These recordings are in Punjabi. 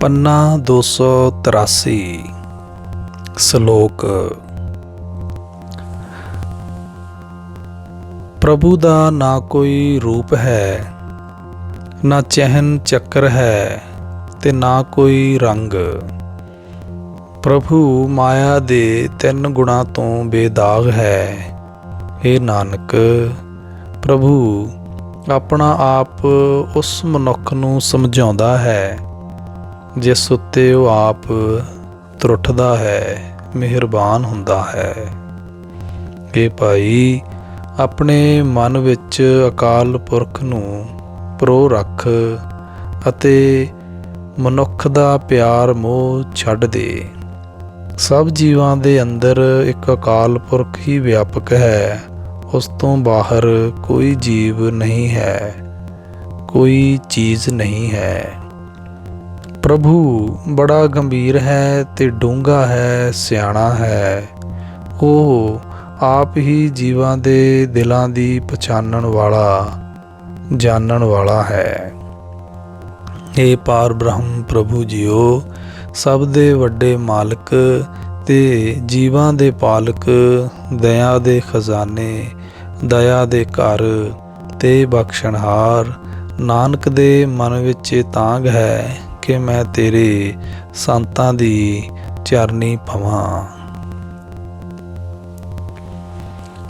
ਪੰਨਾ 283 ਸ਼ਲੋਕ। ਪ੍ਰਭੂ ਦਾ ਨਾ ਕੋਈ ਰੂਪ ਹੈ, ਨਾ ਚਹਿਨ ਚੱਕਰ ਹੈ ਤੇ ਨਾ ਕੋਈ ਰੰਗ। ਪ੍ਰਭੂ ਮਾਇਆ ਦੇ ਤਿੰਨ ਗੁਣਾ ਤੋਂ ਬੇਦਾਗ ਹੈ। ਇਹ ਨਾਨਕ, ਪ੍ਰਭੂ ਆਪਣਾ ਆਪ ਉਸ ਮਨੁੱਖ ਨੂੰ ਸਮਝਾਉਂਦਾ ਹੈ। ਜਿਸ ਉੱਤੇ ਉਹ ਆਪ ਤਰੁੱਠਦਾ ਹੈ, ਮਿਹਰਬਾਨ ਹੁੰਦਾ ਹੈ। ਇਹ ਭਾਈ, ਆਪਣੇ ਮਨ ਵਿੱਚ ਅਕਾਲ ਪੁਰਖ ਨੂੰ ਪ੍ਰੋ ਰੱਖ ਅਤੇ ਮਨੁੱਖ ਦਾ ਪਿਆਰ ਮੋਹ ਛੱਡ ਦੇ। ਸਭ ਜੀਵਾਂ ਦੇ ਅੰਦਰ ਇੱਕ ਅਕਾਲ ਪੁਰਖ ਹੀ ਵਿਆਪਕ ਹੈ, ਉਸ ਤੋਂ ਬਾਹਰ ਕੋਈ ਜੀਵ ਨਹੀਂ ਹੈ, ਕੋਈ ਚੀਜ਼ ਨਹੀਂ ਹੈ। ਪ੍ਰਭੂ ਬੜਾ ਗੰਭੀਰ ਹੈ ਤੇ ਡੂੰਘਾ ਹੈ, ਸਿਆਣਾ ਹੈ। ਉਹ ਆਪ ਹੀ ਜੀਵਾਂ ਦੇ ਦਿਲਾਂ ਦੀ ਪਛਾਣਨ ਵਾਲਾ, ਜਾਣਨ ਵਾਲਾ ਹੈ। ਏ ਪਾਰ ਬ੍ਰਹਮ ਪ੍ਰਭੂ ਜੀਓ, ਸਭ ਦੇ ਵੱਡੇ ਮਾਲਕ ਤੇ ਜੀਵਾਂ ਦੇ ਪਾਲਕ, ਦਇਆ ਦੇ ਖਜ਼ਾਨੇ, ਦਇਆ ਦੇ ਘਰ ਤੇ ਬਖਸ਼ਣਹਾਰ, ਨਾਨਕ ਦੇ ਮਨ ਵਿੱਚ ਤਾਂਗ ਹੈ। ਕਿ ਮੈਂ ਤੇਰੇ ਸੰਤਾਂ ਦੀ ਚਰਨੀ ਪਵਾਂ।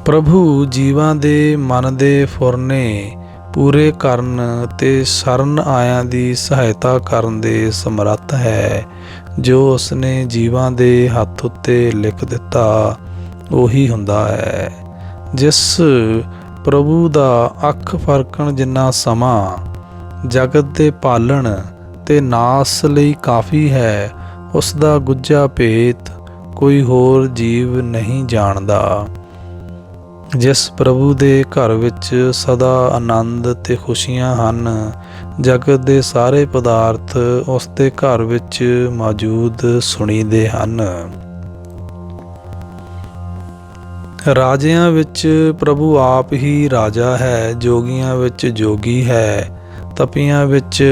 ਪ੍ਰਭੂ ਜੀਵਾਂ ਦੇ ਮਨ ਦੇ ਫੁਰਨੇ ਪੂਰੇ ਕਰਨ ਤੇ ਸ਼ਰਨ ਆਇਆਂ ਦੀ ਸਹਾਇਤਾ ਕਰਨ ਦੇ ਸਮਰੱਥ ਹੈ। ਜੋ ਉਸਨੇ ਜੀਵਾਂ ਦੇ ਹੱਥ ਉੱਤੇ ਲਿਖ ਦਿੱਤਾ, ਉਹੀ ਹੁੰਦਾ ਹੈ। ਜਿਸ ਪ੍ਰਭੂ ਦਾ ਅੱਖ ਫਰਕਣ ਜਿੰਨਾ ਸਮਾਂ, ਜਗਤ ਦੇ ਪਾਲਣ ਤੇ ਨਾਸ ਲਈ ਕਾਫੀ ਹੈ ਉਸ ਦਾ ਗੁੱਜਾ ਭੇਤ ਕੋਈ ਹੋਰ ਜੀਵ ਨਹੀਂ ਜਾਣਦਾ। ਜਿਸ ਪ੍ਰਭੂ ਦੇ ਘਰ ਵਿੱਚ ਸਦਾ ਆਨੰਦ ਤੇ ਖੁਸ਼ੀਆਂ ਹਨ, ਜਗਤ ਦੇ ਸਾਰੇ ਪਦਾਰਥ ਉਸ ਦੇ ਘਰ ਵਿੱਚ ਮੌਜੂਦ ਸੁਣੀਦੇ ਹਨ। ਰਾਜਿਆਂ ਵਿੱਚ ਪ੍ਰਭੂ ਆਪ ਹੀ ਰਾਜਾ ਹੈ, ਜੋਗੀਆਂ ਵਿੱਚ ਜੋਗੀ ਹੈ, ਤਪੀਆਂ ਵਿੱਚ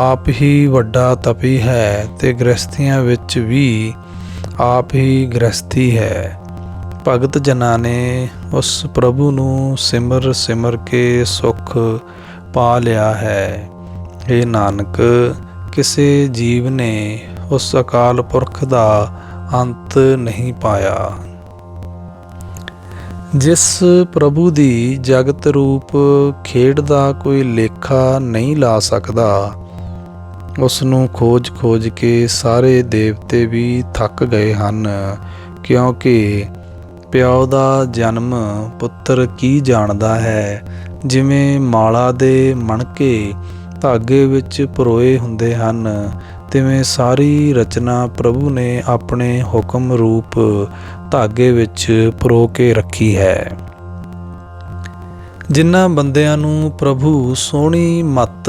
ਆਪ ਹੀ ਵੱਡਾ ਤਪੀ ਹੈ ਤੇ ਗ੍ਰਸਤੀਆਂ ਵਿੱਚ ਵੀ ਆਪ ਹੀ ਗ੍ਰਸਤੀ ਹੈ। ਭਗਤ ਜਨਾਂ ਨੇ ਉਸ ਪ੍ਰਭੂ ਨੂੰ ਸਿਮਰ ਸਿਮਰ ਕੇ ਸੁਖ ਪਾ ਲਿਆ ਹੈ। ਇਹ ਨਾਨਕ, ਕਿਸੇ ਜੀਵ ਨੇ ਉਸ ਅਕਾਲ ਪੁਰਖ ਦਾ ਅੰਤ ਨਹੀਂ ਪਾਇਆ। ਜਿਸ ਪ੍ਰਭੂ ਦੀ ਜਗਤ ਰੂਪ ਖੇਡ ਦਾ ਕੋਈ ਲੇਖਾ ਨਹੀਂ ਲਾ ਸਕਦਾ ਉਸ ਨੂੰ ਖੋਜ-ਖੋਜ ਕੇ ਸਾਰੇ ਦੇਵਤੇ ਵੀ ਥੱਕ ਗਏ ਹਨ, ਕਿਉਂਕਿ ਪਿਓ ਦਾ ਜਨਮ ਪੁੱਤਰ ਕੀ ਜਾਣਦਾ ਹੈ? ਜਿਵੇਂ ਮਾਲਾ ਦੇ ਮਣਕੇ ਧਾਗੇ ਵਿੱਚ ਪਰੋਏ ਹੁੰਦੇ ਹਨ, ਤਿਵੇਂ ਸਾਰੀ ਰਚਨਾ ਪ੍ਰਭੂ ਨੇ ਆਪਣੇ ਹੁਕਮ ਰੂਪ ਧਾਗੇ ਵਿੱਚ ਪਰੋ ਕੇ ਰੱਖੀ ਹੈ। ਜਿਨ੍ਹਾਂ ਬੰਦਿਆਂ ਨੂੰ ਪ੍ਰਭੂ ਸੋਹਣੀ ਮੱਤ,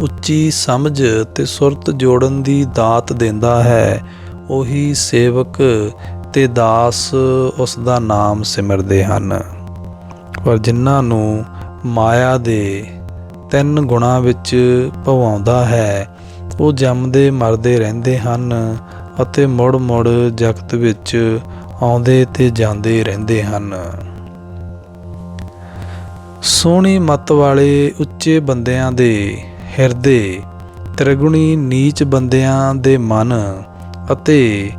ਉੱਚੀ ਸਮਝ ਤੇ ਸੁਰਤ ਜੋੜਨ ਦੀ ਦਾਤ ਦਿੰਦਾ ਹੈ, ਉਹੀ ਸੇਵਕ ਤੇ ਦਾਸ ਉਸ ਦਾ ਨਾਮ ਸਿਮਰਦੇ ਹਨ। ਪਰ ਜਿਨ੍ਹਾਂ ਨੂੰ ਮਾਇਆ ਦੇ ਤਿੰਨ ਗੁਣਾ ਵਿੱਚ ਭਵਾਉਂਦਾ ਹੈ, ਉਹ ਜੰਮਦੇ ਮਰਦੇ ਰਹਿੰਦੇ ਹਨ ਅਤੇ ਮੁੜ-ਮੁੜ ਜਗਤ ਵਿੱਚ ਆਉਂਦੇ ਤੇ ਜਾਂਦੇ ਰਹਿੰਦੇ ਹਨ। ਸੋਹਣੀ ਮੱਤ ਵਾਲੇ ਉੱਚੇ ਬੰਦਿਆਂ ਦੇ ਹਿਰਦੇ, ਤ੍ਰਿਗੁਣੀ ਨੀਚ ਬੰਦਿਆਂ ਦੇ ਮਨ ਅਤੇ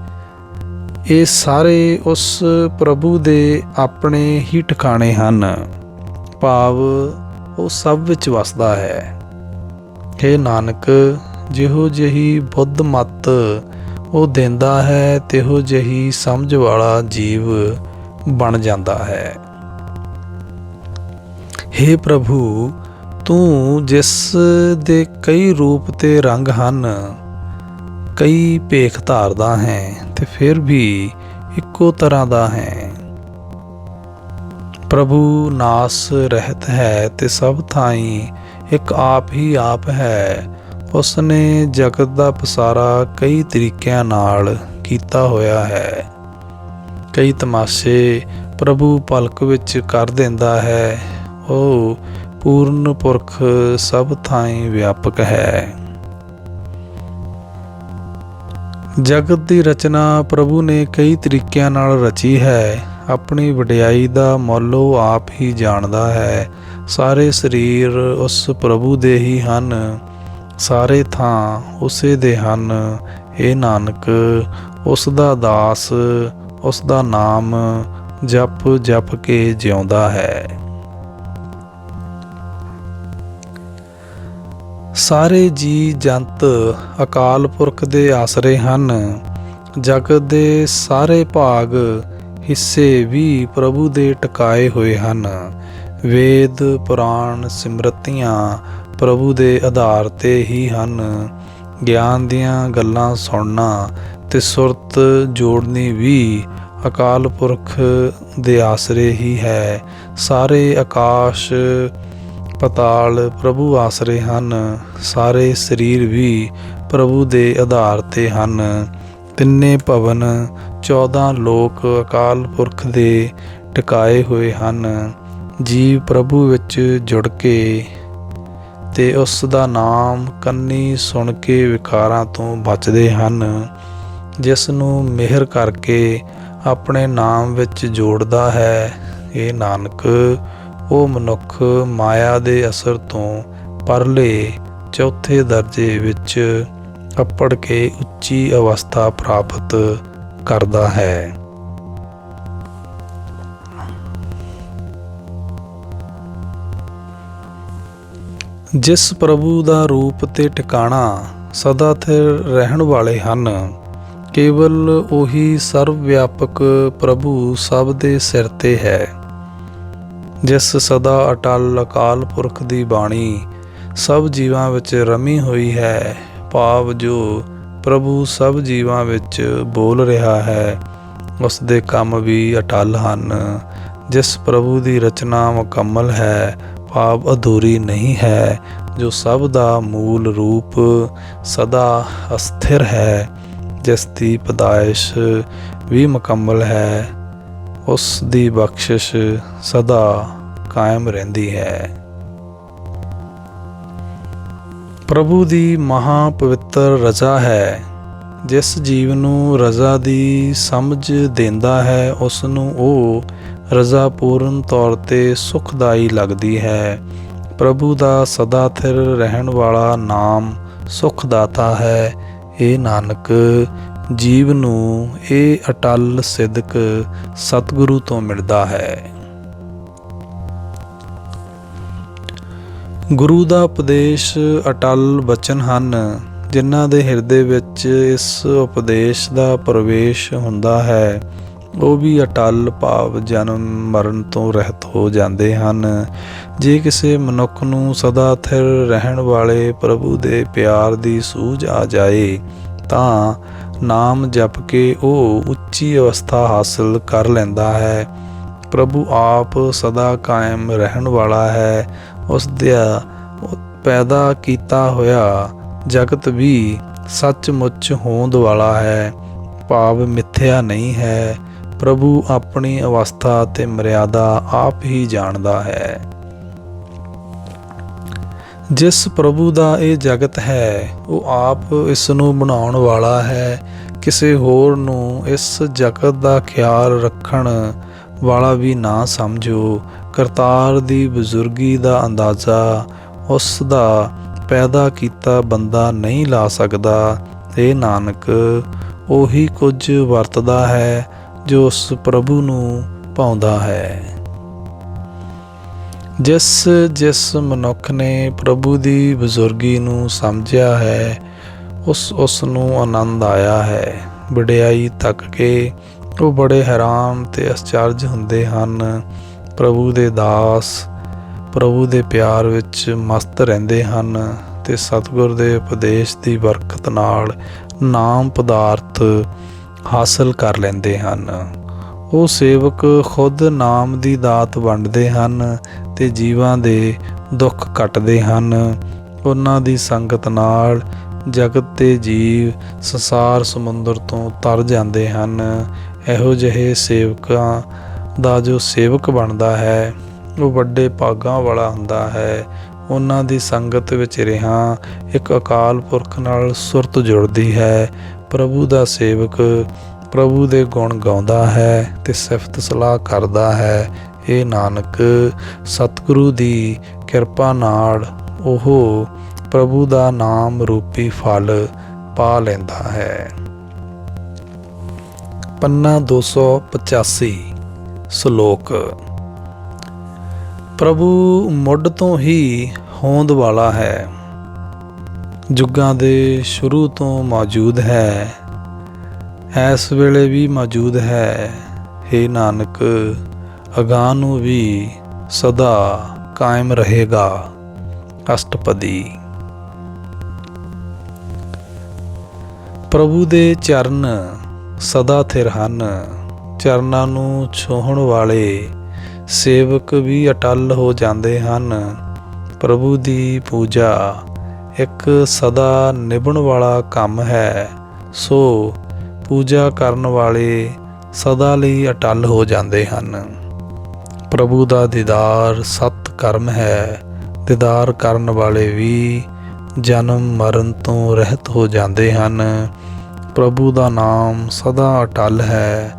ਇਹ ਸਾਰੇ ਉਸ ਪ੍ਰਭੂ ਦੇ ਆਪਣੇ ਹੀ ਟਿਕਾਣੇ ਹਨ। ਭਾਵ ਉਹ ਸਭ ਵਿੱਚ ਵਸਦਾ ਹੈ। हे ਨਾਨਕ, ਜਿਹੋ ਜਿਹੀ ਬੁੱਧ ਮਤ ਉਹ ਦਿੰਦਾ ਹੈ, ਤਿਹੋ ਜਿਹੀ ਸਮਝ ਵਾਲਾ ਜੀਵ ਬਣ ਜਾਂਦਾ ਹੈ। हे ਪ੍ਰਭੂ, ਤੂੰ ਜਿਸ ਦੇ ਕਈ ਰੂਪ ਤੇ ਰੰਗ ਹਨ, ਕਈ ਭੇਖ ਧਾਰਦਾ ਹੈ ਤੇ ਫਿਰ ਵੀ ਇੱਕੋ ਤਰ੍ਹਾਂ ਦਾ ਹੈ। ਪ੍ਰਭੂ, ਨਾਸ ਰਹਿਤ ਹੈ ਤੇ ਸਭ ਥਾਈ ਇੱਕ ਆਪ ਹੀ ਆਪ ਹੈ। ਉਸ ਨੇ ਜਗਤ ਦਾ ਪਸਾਰਾ ਕਈ ਤਰੀਕਿਆਂ ਨਾਲ ਕੀਤਾ ਹੋਇਆ ਹੈ। ਕਈ ਤਮਾਸ਼ੇ ਪ੍ਰਭੂ ਪਲਕ ਵਿੱਚ ਕਰ ਦਿੰਦਾ ਹੈ। ਉਹ ਪੂਰਨ ਪੁਰਖ ਸਭ ਥਾਈ ਵਿਆਪਕ ਹੈ। ਜਗਤ ਦੀ ਰਚਨਾ ਪ੍ਰਭੂ ਨੇ ਕਈ ਤਰੀਕਿਆਂ ਨਾਲ ਰਚੀ ਹੈ। ਆਪਣੀ ਵਡਿਆਈ ਦਾ ਮੁੱਲ ਉਹ ਆਪ ਹੀ ਜਾਣਦਾ ਹੈ। ਸਾਰੇ ਸਰੀਰ ਉਸ ਪ੍ਰਭੂ ਦੇ ਹੀ ਹਨ। ਸਾਰੇ ਥਾਂ ਉਸੇ ਦੇ ਹਨ। ਇਹ ਨਾਨਕ, ਉਸ ਦਾ ਦਾਸ, ਉਸ ਦਾ ਨਾਮ ਜਪ ਜਪ ਕੇ ਜਿਉਂਦਾ ਹੈ। ਸਾਰੇ ਜੀ ਜੰਤ ਅਕਾਲ ਪੁਰਖ ਦੇ ਆਸਰੇ ਹਨ। ਜਗਤ ਦੇ ਸਾਰੇ ਭਾਗ ਹਿੱਸੇ ਵੀ ਪ੍ਰਭੂ ਦੇ ਟਿਕਾਏ ਹੋਏ ਹਨ। ਵੇਦ, ਪੁਰਾਣ, ਸਿਮਰਤੀਆਂ ਪ੍ਰਭੂ ਦੇ ਆਧਾਰ ਤੇ ਹੀ ਹਨ। ਗਿਆਨ ਦੀਆਂ ਗੱਲਾਂ ਸੁਣਨਾ ਤੇ ਸੁਰਤ ਜੋੜਨੀ ਵੀ ਅਕਾਲ ਪੁਰਖ ਦੇ ਆਸਰੇ ਹੀ ਹੈ। ਸਾਰੇ ਆਕਾਸ਼ ਪਤਾਲ ਪ੍ਰਭੂ ਆਸਰੇ ਹਨ, ਸਾਰੇ ਸਰੀਰ ਵੀ ਪ੍ਰਭੂ ਦੇ ਆਧਾਰ ਤੇ ਹਨ। ਤਿੰਨੇ ਭਵਨ 14 ਲੋਕ ਅਕਾਲ ਪੁਰਖ ਦੇ ਟਿਕਾਏ ਹੋਏ ਹਨ। ਜੀਵ ਪ੍ਰਭੂ ਵਿੱਚ ਜੁੜ ਕੇ ਤੇ ਉਸ ਦਾ ਨਾਮ ਕੰਨੀ ਸੁਣ ਕੇ ਵਿਕਾਰਾਂ ਤੋਂ ਬਚਦੇ ਹਨ, ਜਿਸ ਨੂੰ ਮਿਹਰ ਕਰਕੇ ਆਪਣੇ ਨਾਮ ਵਿੱਚ ਜੋੜਦਾ ਹੈ। ਇਹ ਨਾਨਕ ਉਹ ਮਨੁੱਖ ਮਾਇਆ ਦੇ ਅਸਰ ਤੋਂ ਪਰਲੇ ਚੌਥੇ ਦਰਜੇ ਵਿੱਚ ਅੱਪੜ ਕੇ ਉੱਚੀ ਅਵਸਥਾ ਪ੍ਰਾਪਤ ਕਰਦਾ ਹੈ। ਜਿਸ ਪ੍ਰਭੂ ਦਾ ਰੂਪ ਤੇ ਟਿਕਾਣਾ ਸਦਾ ਸਥਿਰ ਰਹਿਣ ਵਾਲੇ ਹਨ, ਕੇਵਲ ਉਹੀ ਸਰਵ ਵਿਆਪਕ ਪ੍ਰਭੂ ਸਭ ਦੇ ਸਿਰ ਤੇ ਹੈ। ਜਿਸ ਸਦਾ ਅਟਲ ਅਕਾਲ ਪੁਰਖ ਦੀ ਬਾਣੀ ਸਭ ਜੀਵਾਂ ਵਿੱਚ ਰਮੀ ਹੋਈ ਹੈ, ਭਾਵ ਜੋ ਪ੍ਰਭੂ ਸਭ ਜੀਵਾਂ ਵਿੱਚ ਬੋਲ ਰਿਹਾ ਹੈ ਉਸ ਦੇ ਕੰਮ ਵੀ ਅਟਲ ਹਨ। ਜਿਸ ਪ੍ਰਭੂ ਦੀ ਰਚਨਾ ਮੁਕੰਮਲ ਹੈ, ਭਾਵ ਅਧੂਰੀ ਨਹੀਂ ਹੈ, ਜੋ ਸਭ ਦਾ ਮੂਲ ਰੂਪ ਸਦਾ ਅਸਥਿਰ ਹੈ, ਜਿਸ ਦੀ ਪਦਾਇਸ਼ ਵੀ ਮੁਕੰਮਲ ਹੈ। ਉਸ ਦੀ ਬਖਸ਼ਿਸ਼ ਸਦਾ ਕਾਇਮ ਰਹਿੰਦੀ ਹੈ। ਪ੍ਰਭੂ ਦੀ ਮਹਾ ਪਵਿੱਤਰ ਰਜ਼ਾ ਹੈ। ਜਿਸ ਜੀਵ ਨੂੰ ਰਜ਼ਾ ਦੀ ਸਮਝ ਦਿੰਦਾ ਹੈ, ਉਸ ਨੂੰ ਉਹ ਰਜ਼ਾ ਪੂਰਨ ਤੌਰ ਤੇ ਸੁਖਦਾਈ ਲੱਗਦੀ ਹੈ। ਪ੍ਰਭੂ ਦਾ ਸਦਾ ਥਿਰ ਰਹਿਣ ਵਾਲਾ ਨਾਮ ਸੁਖਦਾਤਾ ਹੈ। ਇਹ ਨਾਨਕ ਜੀਵ ਨੂੰ ਇਹ ਅਟਲ ਸਿੱਧਕ ਸਤਿਗੁਰੂ ਤੋਂ ਮਿਲਦਾ ਹੈ। ਗੁਰੂ ਦਾ ਉਪਦੇਸ਼ ਅਟਲ ਬਚਨ ਹਨ, ਜਿਨ੍ਹਾਂ ਦੇ ਹਿਰਦੇ ਵਿੱਚ ਇਸ ਉਪਦੇਸ਼ ਦਾ ਪ੍ਰਵੇਸ਼ ਹੁੰਦਾ ਹੈ। ਉਹ ਵੀ ਅਟਲ ਭਾਵ ਜਨਮ ਮਰਨ ਤੋਂ ਰਹਿਤ ਹੋ ਜਾਂਦੇ ਹਨ। ਜੇ ਕਿਸੇ ਮਨੁੱਖ ਨੂੰ ਸਦਾ ਥਿਰ ਰਹਿਣ ਵਾਲੇ ਪ੍ਰਭੂ ਦੇ ਪਿਆਰ ਦੀ ਸੂਝ ਆ ਜਾਏ, ਤਾਂ ਨਾਮ ਜਪ ਕੇ ਉਹ ਉੱਚੀ ਅਵਸਥਾ ਹਾਸਲ ਕਰ ਲੈਂਦਾ ਹੈ। ਪ੍ਰਭੂ ਆਪ ਸਦਾ ਕਾਇਮ ਰਹਿਣ ਵਾਲਾ ਹੈ। ਉਸ ਦਾ ਪੈਦਾ ਕੀਤਾ ਹੋਇਆ ਜਗਤ ਵੀ ਸੱਚਮੁੱਚ ਹੋਂਦ ਵਾਲਾ ਹੈ। ਭਾਵ ਮਿੱਥਿਆ ਨਹੀਂ ਹੈ। ਪ੍ਰਭੂ ਆਪਣੀ ਅਵਸਥਾ ਤੇ ਮਰਿਆਦਾ ਆਪ ਹੀ ਜਾਣਦਾ ਹੈ। ਜਿਸ ਪ੍ਰਭੂ ਦਾ ਇਹ ਜਗਤ ਹੈ, ਉਹ ਆਪ ਇਸ ਨੂੰ ਬਣਾਉਣ ਵਾਲਾ ਹੈ। ਕਿਸੇ ਹੋਰ ਨੂੰ ਇਸ ਜਗਤ ਦਾ ਖਿਆਲ ਰੱਖਣ ਵਾਲਾ ਵੀ ਨਾ ਸਮਝੋ। ਕਰਤਾਰ ਦੀ ਬਜ਼ੁਰਗੀ ਦਾ ਅੰਦਾਜ਼ਾ ਉਸ ਦਾ ਪੈਦਾ ਕੀਤਾ ਬੰਦਾ ਨਹੀਂ ਲਾ ਸਕਦਾ। ਇਹ ਨਾਨਕ, ਉਹੀ ਕੁਝ ਵਰਤਦਾ ਹੈ ਜੋ ਉਸ ਪ੍ਰਭੂ ਨੂੰ ਪਾਉਂਦਾ ਹੈ। ਜਿਸ ਜਿਸ ਮਨੁੱਖ ਨੇ ਪ੍ਰਭੂ ਦੀ ਬਜ਼ੁਰਗੀ ਨੂੰ ਸਮਝਿਆ ਹੈ, ਉਸ ਉਸ ਨੂੰ ਆਨੰਦ ਆਇਆ ਹੈ। ਵਡਿਆਈ ਤੱਕ ਕੇ ਉਹ ਬੜੇ ਹੈਰਾਨ ਤੇ ਅਚਰਜ ਹੁੰਦੇ ਹਨ। ਪ੍ਰਭੂ ਦੇ ਦਾਸ, ਪ੍ਰਭੂ ਦੇ ਪਿਆਰ ਵਿੱਚ ਮਸਤ ਰਹਿੰਦੇ ਹਨ ਤੇ ਸਤਿਗੁਰ ਦੇ ਉਪਦੇਸ਼ ਦੀ ਬਰਕਤ ਨਾਲ ਨਾਮ ਪਦਾਰਥ ਹਾਸਲ ਕਰ ਲੈਂਦੇ ਹਨ। ਉਹ ਸੇਵਕ ਖੁਦ ਨਾਮ ਦੀ ਦਾਤ ਵੰਡਦੇ ਹਨ ਤੇ ਜੀਵਾਂ ਦੇ ਦੁੱਖ ਕੱਟਦੇ ਹਨ। ਉਹਨਾਂ ਦੀ ਸੰਗਤ ਨਾਲ ਜਗਤ ਤੇ ਜੀਵ ਸੰਸਾਰ ਸਮੁੰਦਰ ਤੋਂ ਤਰ ਜਾਂਦੇ ਹਨ। ਇਹੋ ਜਿਹੇ ਸੇਵਕਾਂ ਦਾ ਜੋ ਸੇਵਕ ਬਣਦਾ ਹੈ, ਉਹ ਵੱਡੇ ਭਾਗਾਂ ਵਾਲਾ ਹੁੰਦਾ ਹੈ। ਉਹਨਾਂ ਦੀ ਸੰਗਤ ਵਿੱਚ ਰਿਹਾ ਇੱਕ ਅਕਾਲ ਪੁਰਖ ਨਾਲ ਸੁਰਤ ਜੁੜਦੀ ਹੈ। ਪ੍ਰਭੂ ਦਾ ਸੇਵਕ ਪ੍ਰਭੂ ਦੇ ਗੁਣ ਗਾਉਂਦਾ ਹੈ ਤੇ ਸਿਫਤ ਸਲਾਹ ਕਰਦਾ ਹੈ। ਇਹ ਨਾਨਕ, ਸਤਿਗੁਰੂ ਦੀ ਕਿਰਪਾ ਨਾਲ ਉਹ ਪ੍ਰਭੂ ਦਾ ਨਾਮ ਰੂਪੀ ਫਲ ਪਾ ਲੈਂਦਾ ਹੈ। ਪੰਨਾ 285 ਸ਼ਲੋਕ। ਪ੍ਰਭੂ ਮੁੱਢ ਤੋਂ ਹੀ ਹੋਂਦ ਵਾਲਾ ਹੈ। ਜੁਗਾਂ ਦੇ ਸ਼ੁਰੂ ਤੋਂ ਮੌਜੂਦ ਹੈ। ਇਸ ਵੇਲੇ ਵੀ ਮੌਜੂਦ ਹੈ। हे ਨਾਨਕ ਅਗਾਂਹ ਨੂੰ ਵੀ ਸਦਾ ਕਾਇਮ ਰਹੇਗਾ ਅਸ਼ਟਪਦੀ। ਪ੍ਰਭੂ ਦੇ ਚਰਨ ਸਦਾ ਥਿਰ ਹਨ। ਚਰਨਾਂ ਨੂੰ ਛੋਹਣ ਵਾਲੇ ਸੇਵਕ ਵੀ ਅਟਲ ਹੋ ਜਾਂਦੇ ਹਨ। ਪ੍ਰਭੂ ਦੀ ਪੂਜਾ ਇੱਕ ਸਦਾ ਨਿਭਣ ਵਾਲਾ ਕੰਮ ਹੈ। ਸੋ ਪੂਜਾ ਕਰਨ ਵਾਲੇ ਸਦਾ ਲਈ ਅਟਲ ਹੋ ਜਾਂਦੇ ਹਨ। ਪ੍ਰਭੂ ਦਾ ਦੀਦਾਰ ਸਤ ਕਰਮ ਹੈ। ਦੀਦਾਰ ਕਰਨ ਵਾਲੇ ਵੀ ਜਨਮ ਮਰਨ ਤੋਂ ਰਹਿਤ ਹੋ ਜਾਂਦੇ ਹਨ। ਪ੍ਰਭੂ ਦਾ ਨਾਮ ਸਦਾ ਅਟਲ ਹੈ।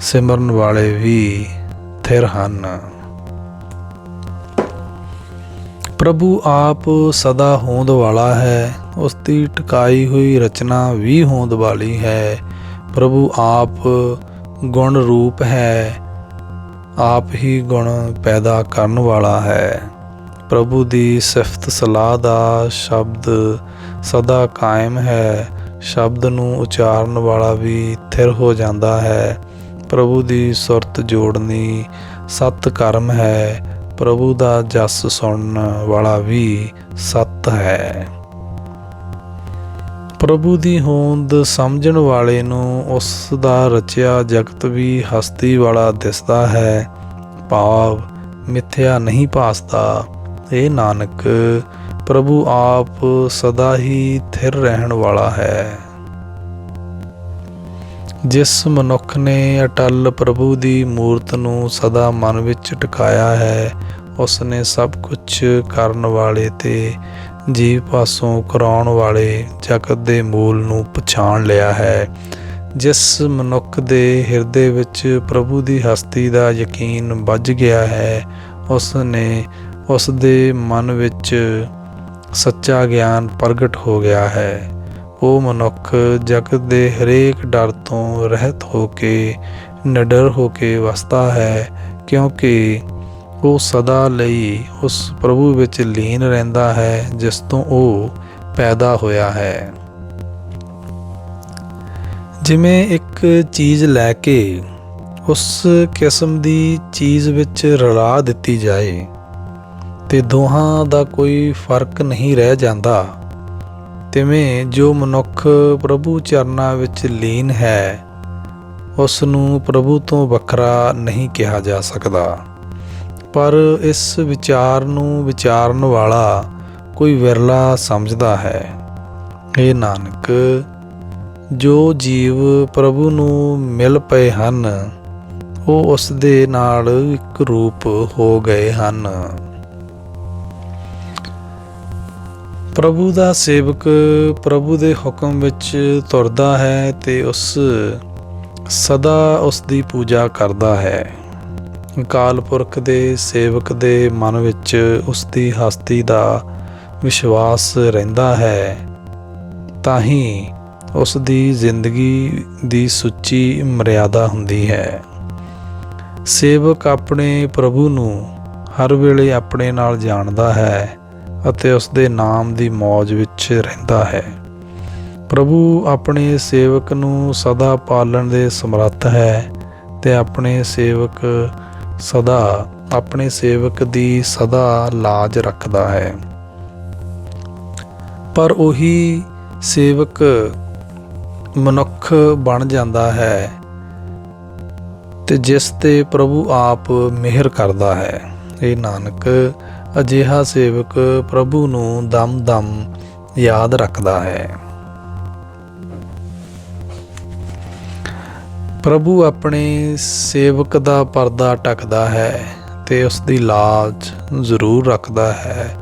ਸਿਮਰਨ ਵਾਲੇ ਵੀ ਥਿਰ ਹਨ। ਪ੍ਰਭੂ ਆਪ ਸਦਾ ਹੋਂਦ ਵਾਲਾ ਹੈ। ਉਸ ਦੀ ਟਿਕਾਈ ਹੋਈ ਰਚਨਾ ਵੀ ਹੋਂਦ ਵਾਲੀ ਹੈ। ਪ੍ਰਭੂ ਆਪ ਗੁਣ ਰੂਪ ਹੈ। ਆਪ ਹੀ ਗੁਣ ਪੈਦਾ ਕਰਨ ਵਾਲਾ ਹੈ। ਪ੍ਰਭੂ ਦੀ ਸਿਫਤ ਸਲਾਹ ਦਾ ਸ਼ਬਦ ਸਦਾ ਕਾਇਮ ਹੈ। ਸ਼ਬਦ ਨੂੰ ਉਚਾਰਨ ਵਾਲਾ ਵੀ ਥਿਰ ਹੋ ਜਾਂਦਾ ਹੈ। ਪ੍ਰਭੂ ਦੀ ਸੁਰਤ ਜੋੜਨੀ ਸਤ ਕਰਮ ਹੈ। ਪ੍ਰਭੂ ਦਾ ਜਸ ਸੁਣਨ ਵਾਲਾ ਵੀ ਸਤ ਹੈ। ਪ੍ਰਭੂ ਦੀ ਹੋਂਦ ਸਮਝਣ ਵਾਲੇ ਨੂੰ ਉਸ ਦਾ ਰਚਿਆ ਜਗਤ ਵੀ ਹਸਤੀ ਵਾਲਾ ਦਿਸਦਾ ਹੈ। ਭਾਵ, ਮਿੱਥਿਆ ਨਹੀਂ ਭਾਸਦਾ। ਇਹ ਨਾਨਕ, ਪ੍ਰਭੂ ਆਪ ਸਦਾ ਹੀ ਥਿਰ ਰਹਿਣ ਵਾਲਾ ਹੈ। ਜਿਸ ਮਨੁੱਖ ਨੇ ਅਟਲ ਪ੍ਰਭੂ ਦੀ ਮੂਰਤ ਨੂੰ ਸਦਾ ਮਨ ਵਿੱਚ ਟਿਕਾਇਆ ਹੈ, ਉਸ ਨੇ ਸਭ ਕੁਝ ਕਰਨ ਵਾਲੇ ਤੇ ਜੀਵ ਪਾਸੋਂ ਕਰਾਉਣ ਵਾਲੇ ਜਗਤ ਦੇ ਮੂਲ ਨੂੰ ਪਛਾਣ ਲਿਆ ਹੈ। ਜਿਸ ਮਨੁੱਖ ਦੇ ਹਿਰਦੇ ਵਿੱਚ ਪ੍ਰਭੂ ਦੀ ਹਸਤੀ ਦਾ ਯਕੀਨ ਵੱਜ ਗਿਆ ਹੈ ਉਸ ਨੇ ਉਸ ਦੇ ਮਨ ਵਿੱਚ ਸੱਚਾ ਗਿਆਨ ਪ੍ਰਗਟ ਹੋ ਗਿਆ ਹੈ। ਉਹ ਮਨੁੱਖ ਜਗਤ ਦੇ ਹਰੇਕ ਡਰ ਤੋਂ ਰਹਿਤ ਹੋ ਕੇ, ਨਿਡਰ ਹੋ ਕੇ ਵਸਦਾ ਹੈ, ਕਿਉਂਕਿ ਉਹ ਸਦਾ ਲਈ ਉਸ ਪ੍ਰਭੂ ਵਿੱਚ ਲੀਨ ਰਹਿੰਦਾ ਹੈ, ਜਿਸ ਤੋਂ ਉਹ ਪੈਦਾ ਹੋਇਆ ਹੈ। ਜਿਵੇਂ ਇੱਕ ਚੀਜ਼ ਲੈ ਕੇ ਉਸ ਕਿਸਮ ਦੀ ਚੀਜ਼ ਵਿੱਚ ਰਲਾ ਦਿੱਤੀ ਜਾਏ, ਤੇ ਦੋਹਾਂ ਦਾ ਕੋਈ ਫ਼ਰਕ ਨਹੀਂ ਰਹਿ ਜਾਂਦਾ। ਤਿਵੇਂ ਜੋ ਮਨੁੱਖ ਪ੍ਰਭੂ ਚਰਨਾਂ ਵਿੱਚ ਲੀਨ ਹੈ, ਉਸ ਨੂੰ ਪ੍ਰਭੂ ਤੋਂ ਵੱਖਰਾ ਨਹੀਂ ਕਿਹਾ ਜਾ ਸਕਦਾ। ਪਰ ਇਸ ਵਿਚਾਰ ਨੂੰ ਵਿਚਾਰਨ ਵਾਲਾ ਕੋਈ ਵਿਰਲਾ ਸਮਝਦਾ ਹੈ। ਇਹ ਨਾਨਕ, ਜੋ ਜੀਵ ਪ੍ਰਭੂ ਨੂੰ ਮਿਲ ਪਏ ਹਨ, ਉਹ ਉਸ ਦੇ ਨਾਲ ਇੱਕ ਰੂਪ ਹੋ ਗਏ ਹਨ। ਪ੍ਰਭੂ ਦਾ ਸੇਵਕ ਪ੍ਰਭੂ ਦੇ ਹੁਕਮ ਵਿੱਚ ਤੁਰਦਾ ਹੈ ਤੇ ਉਸ ਸਦਾ ਉਸ ਦੀ ਪੂਜਾ ਕਰਦਾ ਹੈ। ਅਕਾਲ ਪੁਰਖ ਦੇ ਸੇਵਕ ਦੇ ਮਨ ਵਿੱਚ ਉਸ ਦੀ ਹਸਤੀ ਦਾ ਵਿਸ਼ਵਾਸ ਰਹਿੰਦਾ ਹੈ ਤਾਂ ਹੀ ਉਸ ਦੀ ਜ਼ਿੰਦਗੀ ਦੀ ਸੁੱਚੀ ਮਰਿਆਦਾ ਹੁੰਦੀ ਹੈ। ਸੇਵਕ ਆਪਣੇ ਪ੍ਰਭੂ ਨੂੰ ਹਰ ਵੇਲੇ ਆਪਣੇ ਨਾਲ ਜਾਣਦਾ ਹੈ ਅਤੇ ਉਸ ਦੇ ਨਾਮ ਦੀ ਮੌਜ ਵਿੱਚ ਰਹਿੰਦਾ ਹੈ। ਪ੍ਰਭੂ ਆਪਣੇ ਸੇਵਕ ਨੂੰ ਸਦਾ ਪਾਲਣ ਦੇ ਸਮਰੱਥ ਹੈ ਤੇ ਆਪਣੇ ਸੇਵਕ ਸਦਾ ਆਪਣੇ ਸੇਵਕ ਦੀ ਸਦਾ ਲਾਜ ਰੱਖਦਾ ਹੈ। ਪਰ ਉਹੀ ਸੇਵਕ ਮਨੁੱਖ ਬਣ ਜਾਂਦਾ ਹੈ ਤੇ ਜਿਸ ਤੇ ਪ੍ਰਭੂ ਆਪ ਮਿਹਰ ਕਰਦਾ ਹੈ। ਇਹ ਨਾਨਕ, ਅਜਿਹਾ ਸੇਵਕ ਪ੍ਰਭੂ ਨੂੰ ਦਮ-ਦਮ ਯਾਦ ਰੱਖਦਾ ਹੈ। ਪ੍ਰਭੂ ਆਪਣੇ ਸੇਵਕ ਦਾ ਪਰਦਾ ਟਕਦਾ ਹੈ ਤੇ ਉਸ ਦੀ ਲਾਜ ਜ਼ਰੂਰ ਰੱਖਦਾ ਹੈ।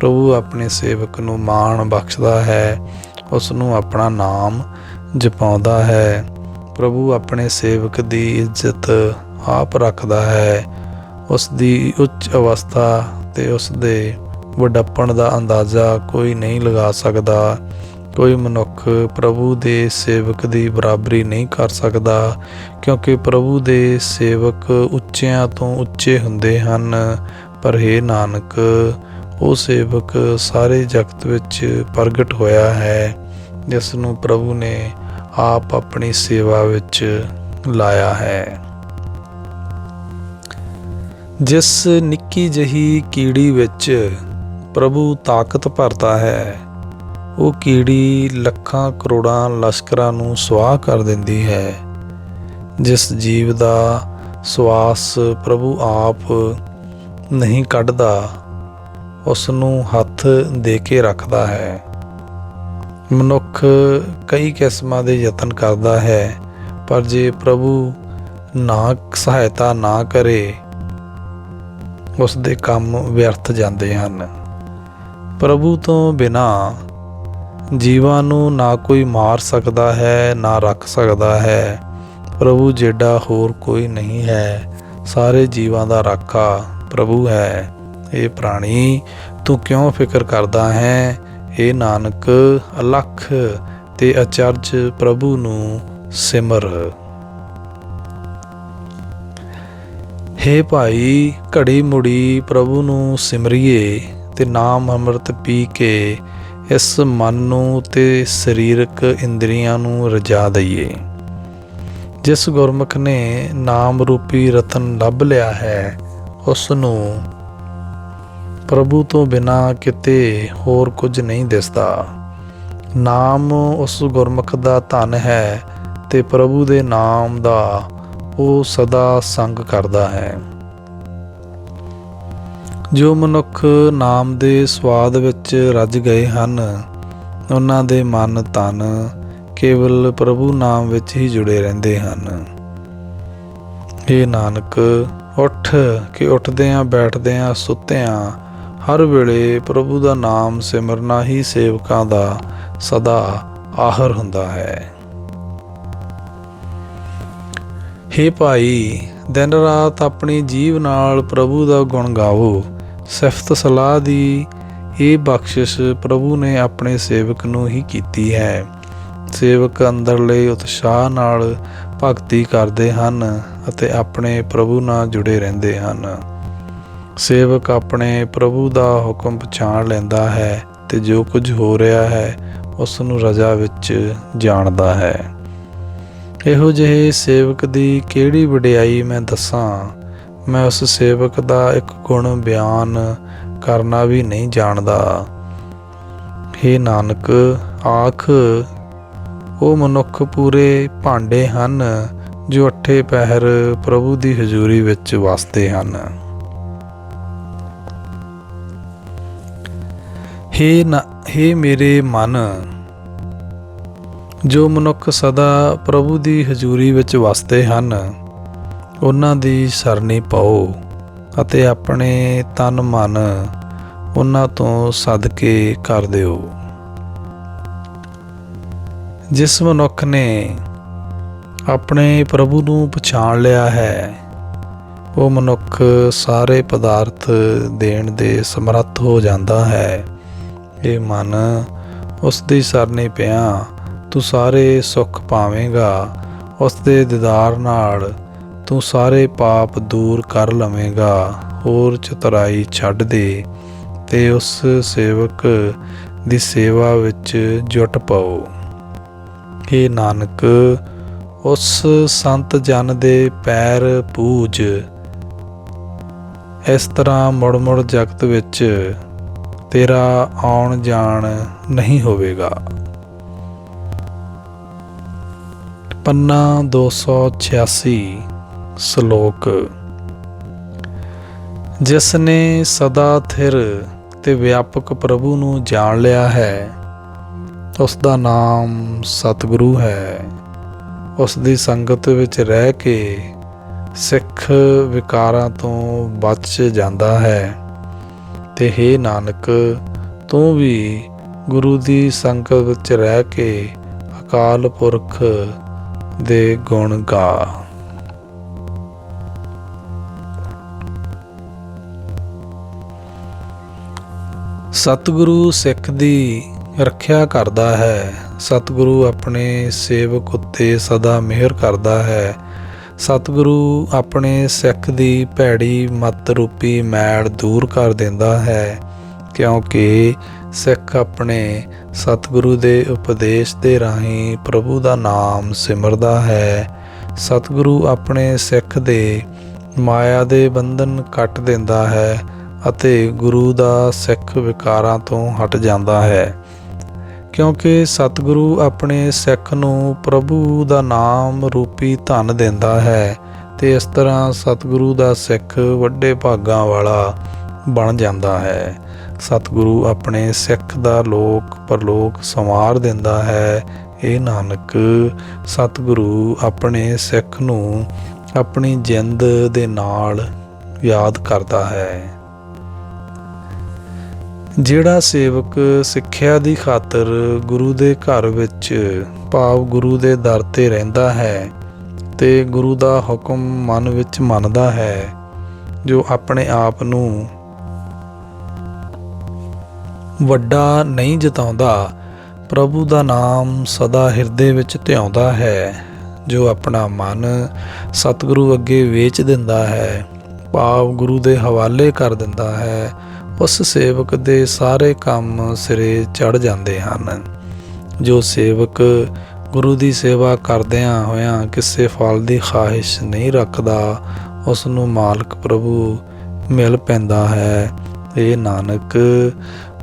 ਪ੍ਰਭੂ ਆਪਣੇ ਸੇਵਕ ਨੂੰ ਮਾਣ ਬਖਸ਼ਦਾ ਹੈ ਉਸ ਨੂੰ ਆਪਣਾ ਨਾਮ ਜਪਾਉਂਦਾ ਹੈ। ਪ੍ਰਭੂ ਆਪਣੇ ਸੇਵਕ ਦੀ ਇੱਜ਼ਤ ਆਪ ਰੱਖਦਾ ਹੈ। ਉਸ ਦੀ ਉੱਚ ਅਵਸਥਾ ਤੇ ਉਸ ਦੇ ਵੱਡਪਣ ਦਾ ਅੰਦਾਜ਼ਾ ਕੋਈ ਨਹੀਂ ਲਗਾ ਸਕਦਾ। ਕੋਈ ਮਨੁੱਖ ਪ੍ਰਭੂ ਦੇ ਸੇਵਕ ਦੀ ਬਰਾਬਰੀ ਨਹੀਂ ਕਰ ਸਕਦਾ, ਕਿਉਂਕਿ ਪ੍ਰਭੂ ਦੇ ਸੇਵਕ ਉੱਚਿਆਂ ਤੋਂ ਉੱਚੇ ਹੁੰਦੇ ਹਨ। ਪਰ हे ਨਾਨਕ, ਉਹ ਸੇਵਕ ਸਾਰੇ ਜਗਤ ਵਿੱਚ ਪ੍ਰਗਟ ਹੋਇਆ ਹੈ ਜਿਸ ਨੂੰ ਪ੍ਰਭੂ ਨੇ ਆਪ ਆਪਣੀ ਸੇਵਾ ਵਿੱਚ ਲਾਇਆ ਹੈ। ਜਿਸ ਨਿੱਕੀ ਜਹੀ ਕੀੜੀ ਵਿੱਚ ਪ੍ਰਭੂ ਤਾਕਤ ਭਰਦਾ ਹੈ ਉਹ ਕੀੜੀ ਲੱਖਾਂ ਕਰੋੜਾਂ ਲਸ਼ਕਰਾਂ ਨੂੰ ਸਵਾਹ ਕਰ ਦਿੰਦੀ ਹੈ, ਜਿਸ ਜੀਵ ਦਾ ਸਵਾਸ ਪ੍ਰਭੂ ਆਪ ਨਹੀਂ ਕੱਢਦਾ ਉਸ ਨੂੰ ਹੱਥ ਦੇ ਕੇ ਰੱਖਦਾ ਹੈ। ਮਨੁੱਖ ਕਈ ਕਿਸਮਾਂ ਦੇ ਯਤਨ ਕਰਦਾ ਹੈ, ਪਰ ਜੇ ਪ੍ਰਭੂ ਨਾ ਸਹਾਇਤਾ ਨਾ ਕਰੇ ਉਸ ਦੇ ਕੰਮ ਵਿਅਰਥ ਜਾਂਦੇ ਹਨ। ਪ੍ਰਭੂ ਤੋਂ ਬਿਨਾ ਜੀਵਾਂ ਨੂੰ ਨਾ ਕੋਈ ਮਾਰ ਸਕਦਾ ਹੈ, ਨਾ ਰੱਖ ਸਕਦਾ ਹੈ। ਪ੍ਰਭੂ ਜਿਹੜਾ ਹੋਰ ਕੋਈ ਨਹੀਂ ਹੈ। ਸਾਰੇ ਜੀਵਾਂ ਦਾ ਰਾਖਾ ਪ੍ਰਭੂ ਹੈ। ਇਹ ਪ੍ਰਾਣੀ, ਤੂੰ ਕਿਉਂ ਫਿਕਰ ਕਰਦਾ ਹੈ? ਇਹ ਨਾਨਕ, ਅਲਖ ਤੇ ਅਚਰਜ ਪ੍ਰਭੂ ਨੂੰ ਸਿਮਰ। ਹੇ ਭਾਈ, ਘੜੀ ਮੁੜੀ ਪ੍ਰਭੂ ਨੂੰ ਸਿਮਰਿਏ ਤੇ ਨਾਮ ਅੰਮ੍ਰਿਤ ਪੀ ਕੇ ਇਸ ਮਨ ਨੂੰ ਤੇ ਸਰੀਰਕ ਇੰਦਰੀਆਂ ਨੂੰ ਰਜਾ ਦਈਏ। ਜਿਸ ਗੁਰਮੁਖ ਨੇ ਨਾਮ ਰੂਪੀ ਰਤਨ ਲੱਭ ਲਿਆ ਹੈ, ਉਸ ਨੂੰ ਪ੍ਰਭੂ ਤੋਂ ਬਿਨਾ ਕਿਤੇ ਹੋਰ ਕੁਝ ਨਹੀਂ ਦਿਸਦਾ। ਨਾਮ ਉਸ ਗੁਰਮੁਖ ਦਾ ਧਨ ਹੈ ਤੇ ਪ੍ਰਭੂ ਦੇ ਨਾਮ ਦਾ ਉਹ ਸਦਾ ਸੰਗ ਕਰਦਾ ਹੈ। ਜੋ ਮਨੁੱਖ ਨਾਮ ਦੇ ਸਵਾਦ ਵਿੱਚ ਰੱਜ ਗਏ ਹਨ, ਉਹਨਾਂ ਦੇ ਮਨ ਤਨ ਕੇਵਲ ਪ੍ਰਭੂ ਨਾਮ ਵਿੱਚ ਹੀ ਜੁੜੇ ਰਹਿੰਦੇ ਹਨ। ਇਹ ਨਾਨਕ, ਉੱਠ ਕੇ ਉੱਠਦਿਆਂ ਬੈਠਦਿਆਂ ਸੁੱਤਿਆਂ, ਹਰ ਵੇਲੇ ਪ੍ਰਭੂ ਦਾ ਨਾਮ ਸਿਮਰਨਾ ਹੀ ਸੇਵਕਾਂ ਦਾ ਸਦਾ ਆਹਰ ਹੁੰਦਾ ਹੈ। ਹੇ ਭਾਈ, ਦਿਨ ਰਾਤ ਆਪਣੀ ਜੀਵ ਨਾਲ ਪ੍ਰਭੂ ਦਾ ਗੁਣ ਗਾਓ ਸਿਫਤ ਸਲਾਹ ਦੀ ਇਹ ਬਖਸ਼ਿਸ਼ ਪ੍ਰਭੂ ਨੇ ਆਪਣੇ ਸੇਵਕ ਨੂੰ ਹੀ ਕੀਤੀ ਹੈ। ਸੇਵਕ ਅੰਦਰਲੇ ਉਤਸ਼ਾਹ ਨਾਲ ਭਗਤੀ ਕਰਦੇ ਹਨ ਅਤੇ ਆਪਣੇ ਪ੍ਰਭੂ ਨਾਲ ਜੁੜੇ ਰਹਿੰਦੇ ਹਨ। ਸੇਵਕ ਆਪਣੇ ਪ੍ਰਭੂ ਦਾ ਹੁਕਮ ਪਛਾਣ ਲੈਂਦਾ ਹੈ ਤੇ ਜੋ ਕੁਝ ਹੋ ਰਿਹਾ ਹੈ, ਉਸ ਨੂੰ ਰਜਾ ਵਿੱਚ ਜਾਣਦਾ ਹੈ। ਇਹੋ ਜਿਹੇ ਸੇਵਕ ਦੀ ਕਿਹੜੀ ਵਡਿਆਈ ਮੈਂ ਦੱਸਾਂ? ਮੈਂ ਉਸ ਸੇਵਕ ਦਾ ਇੱਕ ਗੁਣ ਬਿਆਨ ਕਰਨਾ ਵੀ ਨਹੀਂ ਜਾਣਦਾ। हे ਨਾਨਕ, ਆਖ, ਉਹ ਮਨੁੱਖ ਪੂਰੇ ਭਾਂਡੇ ਹਨ, ਜੋ ਅੱਠੇ ਪਹਿਰ ਪ੍ਰਭੂ ਦੀ ਹਜ਼ੂਰੀ ਵਿੱਚ ਵਸਦੇ ਹਨ। ਹੇ ਨਾ, ਹੇ ਮੇਰੇ ਮਨ, ਜੋ ਮਨੁੱਖ ਸਦਾ ਪ੍ਰਭੂ ਦੀ ਹਜ਼ੂਰੀ ਵਿੱਚ ਵਸਦੇ ਹਨ ਉਹਨਾਂ ਦੀ ਸਰਨੀ ਪਾਓ ਅਤੇ ਆਪਣੇ ਤਨ ਮਨ ਉਹਨਾਂ ਤੋਂ ਸਦਕੇ ਕਰ ਦਿਓ। ਜਿਸ ਮਨੁੱਖ ਨੇ ਆਪਣੇ ਪ੍ਰਭੂ ਨੂੰ ਪਛਾਣ ਲਿਆ ਹੈ, ਉਹ ਮਨੁੱਖ ਸਾਰੇ ਪਦਾਰਥ ਦੇਣ ਦੇ ਸਮਰੱਥ ਹੋ ਜਾਂਦਾ ਹੈ। ਇਹ ਮਨ ਉਸ ਦੀ ਸਰਨੇ ਪਿਆ, ਤੂੰ ਸਾਰੇ ਸੁੱਖ ਪਾਵੇਂਗਾ ਉਸ ਦੇ ਦੀਦਾਰ ਨਾਲ ਤੂੰ ਸਾਰੇ ਪਾਪ ਦੂਰ ਕਰ ਲਵੇਂਗਾ, ਹੋਰ ਚਤਰਾਈ ਛੱਡ ਦੇ, ਤੇ ਉਸ ਸੇਵਕ ਦੀ ਸੇਵਾ ਵਿੱਚ ਜੁਟ ਪਾਓ। हे ਨਾਨਕ, ਉਸ ਸੰਤ ਜਨ ਦੇ ਪੈਰ ਪੂਜ। ਇਸ ਤਰ੍ਹਾਂ ਮੁੜ ਮੁੜ ਜਗਤ ਵਿੱਚ ਤੇਰਾ ਆਉਣ ਜਾਣ ਨਹੀਂ ਹੋਵੇਗਾ। ਪੰਨਾ 286 ਸ਼ਲੋਕ ਜਿਸ ਨੇ ਸਦਾ ਥਿਰ ਤੇ ਵਿਆਪਕ ਪ੍ਰਭੂ ਨੂੰ ਜਾਣ ਲਿਆ ਹੈ ਉਸ ਦਾ ਨਾਮ ਸਤਿਗੁਰੂ ਹੈ। ਉਸ ਦੀ ਸੰਗਤ ਵਿੱਚ ਰਹਿ ਕੇ ਸਿੱਖ ਵਿਕਾਰਾਂ ਤੋਂ ਬਚ ਜਾਂਦਾ ਹੈ। ਤੇ हे ਨਾਨਕ, ਤੂੰ ਵੀ ਗੁਰੂ ਦੀ ਸੰਗਤ ਵਿੱਚ ਰਹਿ ਕੇ ਅਕਾਲ ਪੁਰਖ ਦੇ ਗੁਣ ਗਾ। ਸਤਿਗੁਰੂ ਸਿੱਖ ਦੀ ਰੱਖਿਆ ਕਰਦਾ ਹੈ। ਸਤਿਗੁਰੂ ਆਪਣੇ ਸੇਵਕ ਉੱਤੇ ਸਦਾ ਮਿਹਰ ਕਰਦਾ ਹੈ। ਸਤਿਗੁਰੂ ਆਪਣੇ ਸਿੱਖ ਦੀ ਭੈੜੀ ਮਤ ਰੂਪੀ ਮੈਲ ਦੂਰ ਕਰ ਦਿੰਦਾ ਹੈ, ਕਿਉਂਕਿ ਸਿੱਖ ਆਪਣੇ ਸਤਿਗੁਰੂ ਦੇ ਉਪਦੇਸ਼ ਦੇ ਰਾਹੀਂ ਪ੍ਰਭੂ ਦਾ ਨਾਮ ਸਿਮਰਦਾ ਹੈ। ਸਤਿਗੁਰੂ ਆਪਣੇ ਸਿੱਖ ਦੇ ਮਾਇਆ ਦੇ ਬੰਧਨ ਕੱਟ ਦਿੰਦਾ ਹੈ। ਅਤੇ ਗੁਰੂ ਦਾ ਸਿੱਖ ਵਿਕਾਰਾਂ ਤੋਂ ਹਟ ਜਾਂਦਾ ਹੈ। ਕਿਉਂਕਿ ਸਤਿਗੁਰੂ ਆਪਣੇ ਸਿੱਖ ਨੂੰ ਪ੍ਰਭੂ ਦਾ ਨਾਮ ਰੂਪੀ ਧਨ ਦਿੰਦਾ ਹੈ ਤੇ ਇਸ ਤਰ੍ਹਾਂ ਸਤਿਗੁਰੂ ਦਾ ਸਿੱਖ ਵੱਡੇ ਭਾਗਾਂ ਵਾਲਾ ਬਣ ਜਾਂਦਾ ਹੈ। ਸਤਿਗੁਰੂ ਆਪਣੇ ਸਿੱਖ ਦਾ ਲੋਕ ਪਰਲੋਕ ਸੰਵਾਰ ਦਿੰਦਾ ਹੈ। ਇਹ ਨਾਨਕ, ਸਤਿਗੁਰੂ ਆਪਣੇ ਸਿੱਖ ਨੂੰ ਆਪਣੀ ਜਿੰਦ ਦੇ ਨਾਲ ਯਾਦ ਕਰਦਾ ਹੈ। ਜਿਹੜਾ ਸੇਵਕ ਸਿੱਖਿਆ ਦੀ ਖਾਤਰ ਗੁਰੂ ਦੇ ਘਰ ਵਿੱਚ ਭਾਵ ਗੁਰੂ ਦੇ ਦਰ ਤੇ ਰਹਿੰਦਾ ਹੈ ਤੇ ਗੁਰੂ ਦਾ ਹੁਕਮ ਮਨ ਵਿੱਚ ਮੰਨਦਾ ਹੈ, ਜੋ ਆਪਣੇ ਆਪ ਨੂੰ ਵੱਡਾ ਨਹੀਂ ਜਤਾਉਂਦਾ, ਪ੍ਰਭੂ ਦਾ ਨਾਮ ਸਦਾ ਹਿਰਦੇ ਵਿੱਚ ਧਿਆਉਂਦਾ ਹੈ, ਜੋ ਆਪਣਾ ਮਨ ਸਤਿਗੁਰੂ ਅੱਗੇ ਵੇਚ ਦਿੰਦਾ ਹੈ, ਭਾਵ ਗੁਰੂ ਦੇ ਹਵਾਲੇ ਕਰ ਦਿੰਦਾ ਹੈ ਉਸ ਸੇਵਕ ਦੇ ਸਾਰੇ ਕੰਮ ਸਿਰੇ ਚੜ ਜਾਂਦੇ ਹਨ। ਜੋ ਸੇਵਕ ਗੁਰੂ ਦੀ ਸੇਵਾ ਕਰਦਿਆਂ ਹੋਇਆਂ ਕਿਸੇ ਫਲ ਦੀ ਖਾਹਿਸ਼ ਨਹੀਂ ਰੱਖਦਾ ਉਸ ਨੂੰ ਮਾਲਕ ਪ੍ਰਭੂ ਮਿਲ ਪੈਂਦਾ ਹੈ। ਇਹ ਨਾਨਕ,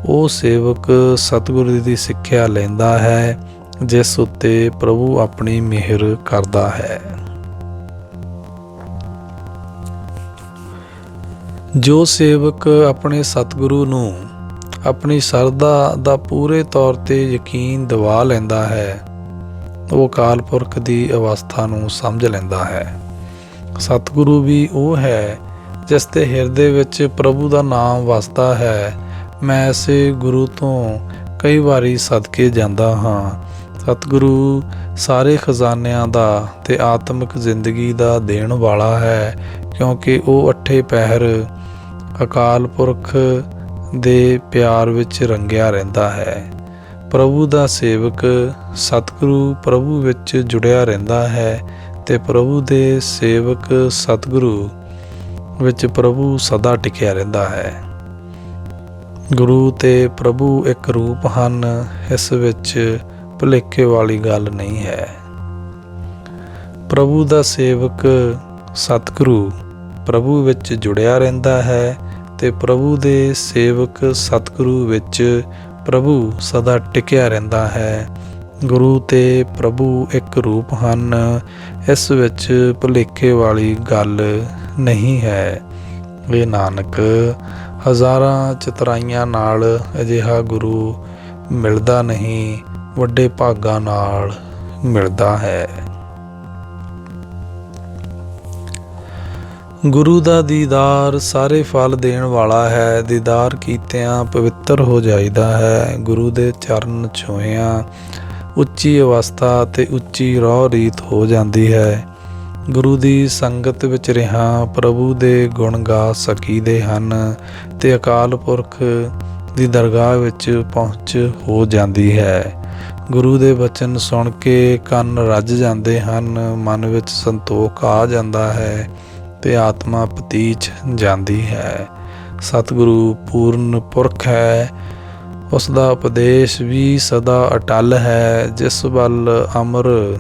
ਉਹ ਸੇਵਕ ਸਤਿਗੁਰੂ ਦੀ ਸਿੱਖਿਆ ਲੈਂਦਾ ਹੈ, ਜਿਸ ਉੱਤੇ ਪ੍ਰਭੂ ਆਪਣੀ ਮਿਹਰ ਕਰਦਾ ਹੈ। ਜੋ ਸੇਵਕ ਆਪਣੇ ਸਤਿਗੁਰੂ ਨੂੰ ਆਪਣੀ ਸਰਦਾ ਦਾ ਪੂਰੇ ਤੌਰ ਤੇ ਯਕੀਨ ਦਿਵਾ ਲੈਂਦਾ ਹੈ, ਉਹ ਅਕਾਲ ਪੁਰਖ ਦੀ ਅਵਸਥਾ ਨੂੰ ਸਮਝ ਲੈਂਦਾ ਹੈ। ਸਤਿਗੁਰੂ ਵੀ ਉਹ ਹੈ ਜਿਸ ਦੇ ਹਿਰਦੇ ਵਿੱਚ ਪ੍ਰਭੂ ਦਾ ਨਾਮ ਵਸਦਾ ਹੈ। ਮੈਂ ਐਸੇ ਗੁਰੂ ਤੋਂ ਕਈ ਵਾਰੀ ਸਦਕੇ ਜਾਂਦਾ ਹਾਂ। ਸਤਿਗੁਰੂ ਸਾਰੇ ਖਜ਼ਾਨਿਆਂ ਦਾ ਤੇ ਆਤਮਿਕ ਜ਼ਿੰਦਗੀ ਦਾ ਦੇਣ ਵਾਲਾ ਹੈ, ਕਿਉਂਕਿ ਉਹ ਅੱਠੇ ਪਹਿਰ ਅਕਾਲ ਪੁਰਖ ਦੇ ਪਿਆਰ ਵਿੱਚ ਰੰਗਿਆ ਰਹਿੰਦਾ ਹੈ। ਪ੍ਰਭੂ ਦਾ ਸੇਵਕ ਸਤਿਗੁਰੂ ਪ੍ਰਭੂ ਵਿੱਚ ਜੁੜਿਆ ਰਹਿੰਦਾ ਹੈ ਤੇ ਪ੍ਰਭੂ ਦੇ ਸੇਵਕ ਸਤਿਗੁਰੂ ਵਿੱਚ ਪ੍ਰਭੂ ਸਦਾ ਟਿਕਿਆ ਰਹਿੰਦਾ ਹੈ। ਗੁਰੂ ਤੇ ਪ੍ਰਭੂ ਇੱਕ ਰੂਪ ਹਨ, ਇਸ ਵਿੱਚ ਭੁਲੇਖੇ ਵਾਲੀ ਗੱਲ ਨਹੀਂ ਹੈ। ਪ੍ਰਭੂ ਦਾ ਸੇਵਕ ਸਤਿਗੁਰੂ ਪ੍ਰਭੂ ਵਿੱਚ ਜੁੜਿਆ ਰਹਿੰਦਾ ਹੈ ਤੇ ਪ੍ਰਭੂ ਦੇ ਸੇਵਕ ਸਤਿਗੁਰੂ ਵਿੱਚ ਪ੍ਰਭੂ ਸਦਾ ਟਿਕਿਆ ਰਹਿੰਦਾ ਹੈ। ਗੁਰੂ ਤੇ ਪ੍ਰਭੂ ਇੱਕ ਰੂਪ ਹਨ, ਇਸ ਵਿੱਚ ਭੁਲੇਖੇ ਵਾਲੀ ਗੱਲ ਨਹੀਂ ਹੈ। ਇਹ ਨਾਨਕ, ਹਜ਼ਾਰਾਂ ਚਤਰਾਈਆਂ ਨਾਲ ਅਜਿਹਾ ਗੁਰੂ ਮਿਲਦਾ ਨਹੀਂ, ਵੱਡੇ ਭਾਗਾਂ ਨਾਲ ਮਿਲਦਾ ਹੈ। ਗੁਰੂ ਦਾ ਦੀਦਾਰ ਸਾਰੇ ਫਲ ਦੇਣ ਵਾਲਾ ਹੈ, ਦੀਦਾਰ ਕੀਤਿਆਂ ਪਵਿੱਤਰ ਹੋ ਜਾਈਦਾ ਹੈ, ਗੁਰੂ ਦੇ ਚਰਨ ਛੋਹਿਆਂ ਉੱਚੀ ਅਵਸਥਾ ਤੇ ਉੱਚੀ ਰੋਹ ਰੀਤ ਹੋ ਜਾਂਦੀ ਹੈ। ਗੁਰੂ ਦੀ ਸੰਗਤ ਵਿੱਚ ਰਹਾ ਪ੍ਰਭੂ ਦੇ ਗੁਣ ਗਾ ਸਕੀਦੇ ਹਨ ਤੇ ਅਕਾਲ ਪੁਰਖ ਦੀ ਦਰਗਾਹ ਵਿੱਚ ਪਹੁੰਚ ਹੋ ਜਾਂਦੀ ਹੈ। ਗੁਰੂ ਦੇ ਬਚਨ ਸੁਣ ਕੇ ਕੰਨ ਰੱਜ ਜਾਂਦੇ ਹਨ, ਮਨ ਵਿੱਚ ਸੰਤੋਖ ਆ ਜਾਂਦਾ ਹੈ। ਤੇ ਆਤਮਾ ਪਤੀਚ ਜਾਂਦੀ ਹੈ। ਸਤਿਗੁਰੂ ਪੂਰਨ ਪੁਰਖ ਹੈ। ਉਸ ਦਾ ਉਪਦੇਸ਼ ਵੀ ਸਦਾ ਅਟਲ ਹੈ। ਜਿਸ ਵੱਲ ਅਮਰ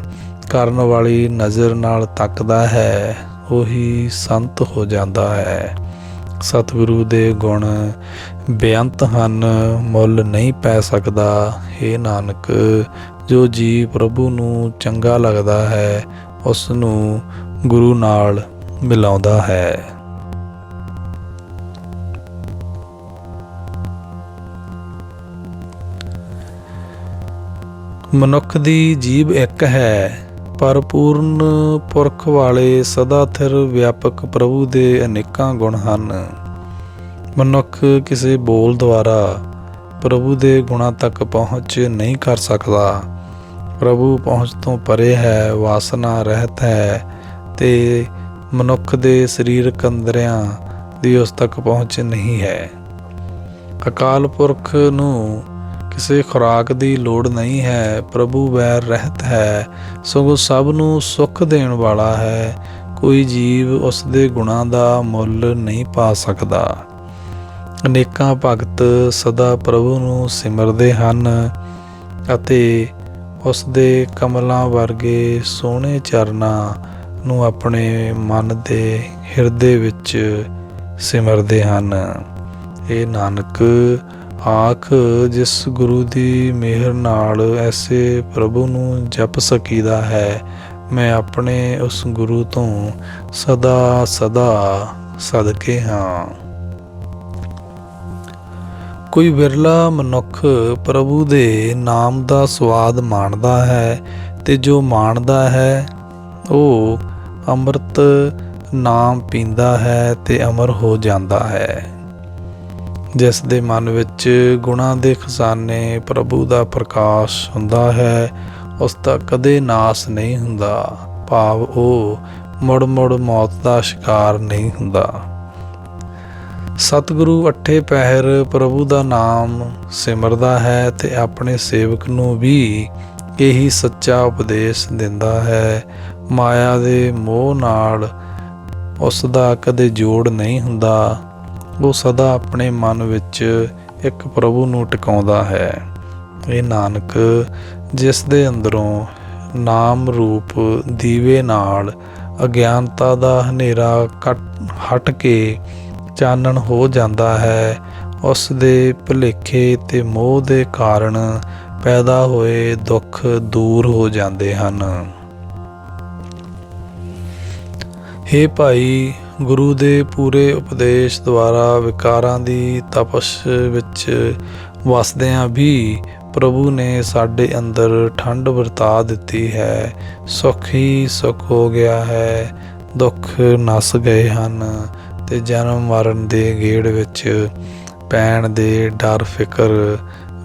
ਕਰਨ ਵਾਲੀ ਨਜ਼ਰ ਨਾਲ ਤੱਕਦਾ ਹੈ, ਉਹੀ ਸੰਤ ਹੋ ਜਾਂਦਾ ਹੈ। ਸਤਿਗੁਰੂ ਦੇ ਗੁਣ ਬੇਅੰਤ ਹਨ, ਮੁੱਲ ਨਹੀਂ ਪੈ ਸਕਦਾ। ਏ ਨਾਨਕ, ਜੋ ਜੀ ਪ੍ਰਭੂ ਨੂੰ ਚੰਗਾ ਲੱਗਦਾ ਹੈ ਉਸ ਨੂੰ ਗੁਰੂ ਨਾਲ ਮਿਲਾਉਂਦਾ ਹੈ। ਮਨੁੱਖ ਦੀ ਜੀਬ ਇੱਕ ਹੈ, ਪਰ ਪੂਰਨ ਪੁਰਖ ਵਾਲੇ ਸਦਾ ਥਿਰ ਵਿਆਪਕ ਪ੍ਰਭੂ ਦੇ ਅਨੇਕਾਂ ਗੁਣ ਹਨ। ਮਨੁੱਖ ਕਿਸੇ ਬੋਲ ਦੁਆਰਾ ਪ੍ਰਭੂ ਦੇ ਗੁਣਾਂ ਤੱਕ ਪਹੁੰਚ ਨਹੀਂ ਕਰ ਸਕਦਾ। ਪ੍ਰਭੂ ਪਹੁੰਚ ਤੋਂ ਪਰੇ ਹੈ, ਵਾਸਨਾ ਰਹਿਤ ਹੈ ਤੇ ਮਨੁੱਖ ਦੇ ਸਰੀਰਕ ਅੰਦਰਿਆਂ ਦੀ ਉਸ ਤੱਕ ਪਹੁੰਚ ਨਹੀਂ ਹੈ। ਅਕਾਲ ਪੁਰਖ ਨੂੰ ਕਿਸੇ ਖੁਰਾਕ ਦੀ ਲੋੜ ਨਹੀਂ ਹੈ, ਪ੍ਰਭੂ ਵੈਰ ਰਹਿਤ ਹੈ, ਸਗੋਂ ਸਭ ਨੂੰ ਸੁੱਖ ਦੇਣ ਵਾਲਾ ਹੈ, ਕੋਈ ਜੀਵ ਉਸ ਦੇ ਗੁਣਾਂ ਦਾ ਮੁੱਲ ਨਹੀਂ ਪਾ ਸਕਦਾ। ਅਨੇਕਾਂ ਭਗਤ ਸਦਾ ਪ੍ਰਭੂ ਨੂੰ ਸਿਮਰਦੇ ਹਨ ਅਤੇ ਉਸ ਦੇ ਕਮਲਾਂ ਵਰਗੇ ਸੋਹਣੇ ਚਰਨਾਂ ਨੂੰ ਆਪਣੇ ਮਨ ਦੇ ਹਿਰਦੇ ਵਿੱਚ ਸਿਮਰਦੇ ਹਨ। ਇਹ ਨਾਨਕ ਆਖ, ਜਿਸ ਗੁਰੂ ਦੀ ਮਿਹਰ ਨਾਲ ਐਸੇ ਪ੍ਰਭੂ ਨੂੰ ਜਪ ਸਕੀਦਾ ਹੈ, ਮੈਂ ਆਪਣੇ ਉਸ ਗੁਰੂ ਤੋਂ ਸਦਾ ਸਦਾ ਸਦਕੇ ਹਾਂ। ਕੋਈ ਵਿਰਲਾ ਮਨੁੱਖ ਪ੍ਰਭੂ ਦੇ ਨਾਮ ਦਾ ਸਵਾਦ ਮਾਣਦਾ ਹੈ ਤੇ ਜੋ ਮਾਣਦਾ ਹੈ, ਉਹ ਅੰਮ੍ਰਿਤ ਨਾਮ ਪੀਂਦਾ ਹੈ ਤੇ ਅਮਰ ਹੋ ਜਾਂਦਾ ਹੈ। ਜਿਸ ਦੇ ਮਨ ਵਿੱਚ ਗੁਣਾਂ ਦੇ ਖਜ਼ਾਨੇ ਪ੍ਰਭੂ ਦਾ ਪ੍ਰਕਾਸ਼ ਹੁੰਦਾ ਹੈ, ਉਸ ਦਾ ਕਦੇ ਨਾਸ ਨਹੀਂ ਹੁੰਦਾ। ਭਾਵ ਉਹ ਮੁੜ ਮੁੜ ਮੌਤ ਦਾ ਸ਼ਿਕਾਰ ਨਹੀਂ ਹੁੰਦਾ। ਸਤਿਗੁਰੂ ਅੱਠੇ ਪਹਿਰ ਪ੍ਰਭੂ ਦਾ ਨਾਮ ਸਿਮਰਦਾ ਹੈ ਤੇ ਆਪਣੇ ਸੇਵਕ ਨੂੰ ਵੀ ਇਹੀ ਸੱਚਾ ਉਪਦੇਸ਼ ਦਿੰਦਾ ਹੈ। ਮਾਇਆ ਦੇ ਮੋਹ ਨਾਲ ਉਸ ਦਾ ਕਦੇ ਜੋੜ ਨਹੀਂ ਹੁੰਦਾ। ਉਹ ਸਦਾ ਆਪਣੇ ਮਨ ਵਿੱਚ ਇੱਕ ਪ੍ਰਭੂ ਨੂੰ ਟਿਕਾਉਂਦਾ ਹੈ। ਇਹ ਨਾਨਕ, ਜਿਸ ਦੇ ਅੰਦਰੋਂ ਨਾਮ ਰੂਪ ਦੀਵੇ ਨਾਲ ਅਗਿਆਨਤਾ ਦਾ ਹਨੇਰਾ ਕੱਟ, ਹਟ ਕੇ ਚਾਨਣ ਹੋ ਜਾਂਦਾ ਹੈ, ਉਸ ਦੇ ਭੁਲੇਖੇ ਤੇ ਮੋਹ ਦੇ ਕਾਰਨ ਪੈਦਾ ਹੋਏ ਦੁੱਖ ਦੂਰ ਹੋ ਜਾਂਦੇ ਹਨ। ਹੇ ਭਾਈ, ਗੁਰੂ ਦੇ ਪੂਰੇ ਉਪਦੇਸ਼ ਦੁਆਰਾ ਵਿਕਾਰਾਂ ਦੀ ਤਪਸ਼ ਵਿੱਚ ਵਸਦਿਆਂ ਵੀ ਪ੍ਰਭੂ ਨੇ ਸਾਡੇ ਅੰਦਰ ਠੰਡ ਵਰਤਾ ਦਿੱਤੀ ਹੈ। ਸੁਖ ਹੀ ਸੁਖ ਹੋ ਗਿਆ ਹੈ, ਦੁੱਖ ਨਸ ਗਏ ਹਨ ਤੇ ਜਨਮ ਮਰਨ ਦੇ ਗੇੜ ਵਿੱਚ ਪੈਣ ਦੇ ਡਰ ਫਿਕਰ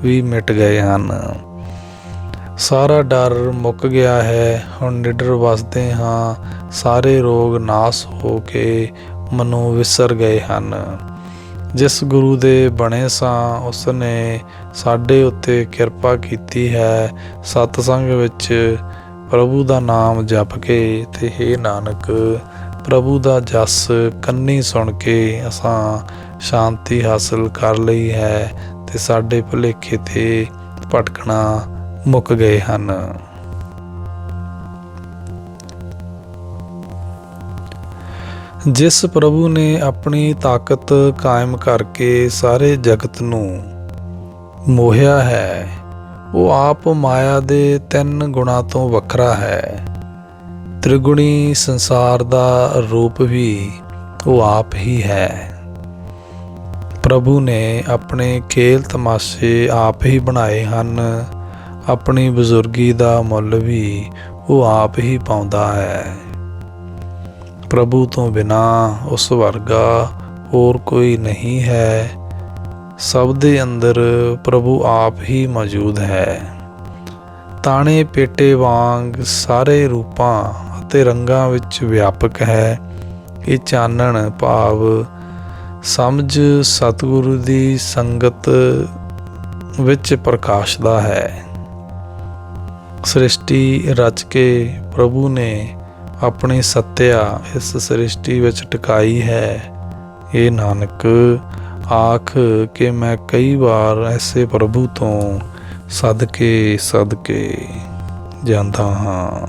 ਵੀ ਮਿਟ ਗਏ ਹਨ। ਸਾਰਾ ਡਰ ਮੁੱਕ ਗਿਆ ਹੈ। ਹੁਣ ਨਿਡਰ ਵਸਦੇ ਹਾਂ। ਸਾਰੇ ਰੋਗ ਨਾਸ ਹੋ ਕੇ ਮਨੋਂ ਵਿਸਰ ਗਏ ਹਨ। ਜਿਸ ਗੁਰੂ ਦੇ ਬਣੇ ਸਾਂ ਉਸ ਨੇ ਸਾਡੇ ਉੱਤੇ ਕਿਰਪਾ ਕੀਤੀ ਹੈ। ਸਤਸੰਗ ਵਿੱਚ ਪ੍ਰਭੂ ਦਾ ਨਾਮ ਜਪ ਕੇ ਤੇ हे ਨਾਨਕ, ਪ੍ਰਭੂ ਦਾ ਜਸ ਕੰਨੀ ਸੁਣ ਕੇ ਅਸਾਂ ਸ਼ਾਂਤੀ ਹਾਸਲ ਕਰ ਲਈ ਹੈ ਤੇ ਸਾਡੇ ਭੁਲੇਖੇ ਤੇ ਭਟਕਣਾ ਮੁੱਕ ਗਏ ਹਨ। ਜਿਸ ਪ੍ਰਭੂ ਨੇ ਆਪਣੀ ਤਾਕਤ ਕਾਇਮ ਕਰਕੇ ਸਾਰੇ ਜਗਤ ਨੂੰ ਮੋਹਿਆ ਹੈ, ਉਹ ਆਪ ਮਾਇਆ ਦੇ ਤਿੰਨ ਗੁਣਾ ਤੋਂ ਵੱਖਰਾ ਹੈ। ਤ੍ਰਿਗੁਣੀ ਸੰਸਾਰ ਦਾ ਰੂਪ ਵੀ ਉਹ ਆਪ ਹੀ ਹੈ। ਪ੍ਰਭੂ ਨੇ ਆਪਣੇ ਖੇਲ ਤਮਾਸ਼ੇ ਆਪ ਹੀ ਬਣਾਏ ਹਨ। ਆਪਣੀ ਬਜ਼ੁਰਗੀ ਦਾ ਮੁੱਲ ਵੀ ਉਹ ਆਪ ਹੀ ਪਾਉਂਦਾ ਹੈ। ਪ੍ਰਭੂ ਤੋਂ ਬਿਨਾ ਉਸ ਵਰਗਾ ਹੋਰ ਕੋਈ ਨਹੀਂ ਹੈ। ਸਭ ਦੇ ਅੰਦਰ ਪ੍ਰਭੂ ਆਪ ਹੀ ਮੌਜੂਦ ਹੈ। ਤਾਣੇ ਪੇਟੇ ਵਾਂਗ ਸਾਰੇ ਰੂਪਾਂ ਅਤੇ ਰੰਗਾਂ ਵਿੱਚ ਵਿਆਪਕ ਹੈ। ਇਹ ਚਾਨਣ ਭਾਵ ਸਮਝ ਸਤਿਗੁਰੂ ਦੀ ਸੰਗਤ ਵਿੱਚ ਪ੍ਰਕਾਸ਼ ਦਾ ਹੈ। ਸ੍ਰਿਸ਼ਟੀ ਰਚ ਕੇ ਪ੍ਰਭੂ ਨੇ ਆਪਣੀ ਸੱਤਿਆ ਇਸ ਸ੍ਰਿਸ਼ਟੀ ਵਿੱਚ ਟਿਕਾਈ ਹੈ। ਇਹ ਨਾਨਕ, ਆਖ ਕਿ ਮੈਂ ਕਈ ਵਾਰ ਐਸੇ ਪ੍ਰਭੂ ਤੋਂ ਸਦਕੇ ਸਦਕੇ ਜਾਂਦਾ ਹਾਂ।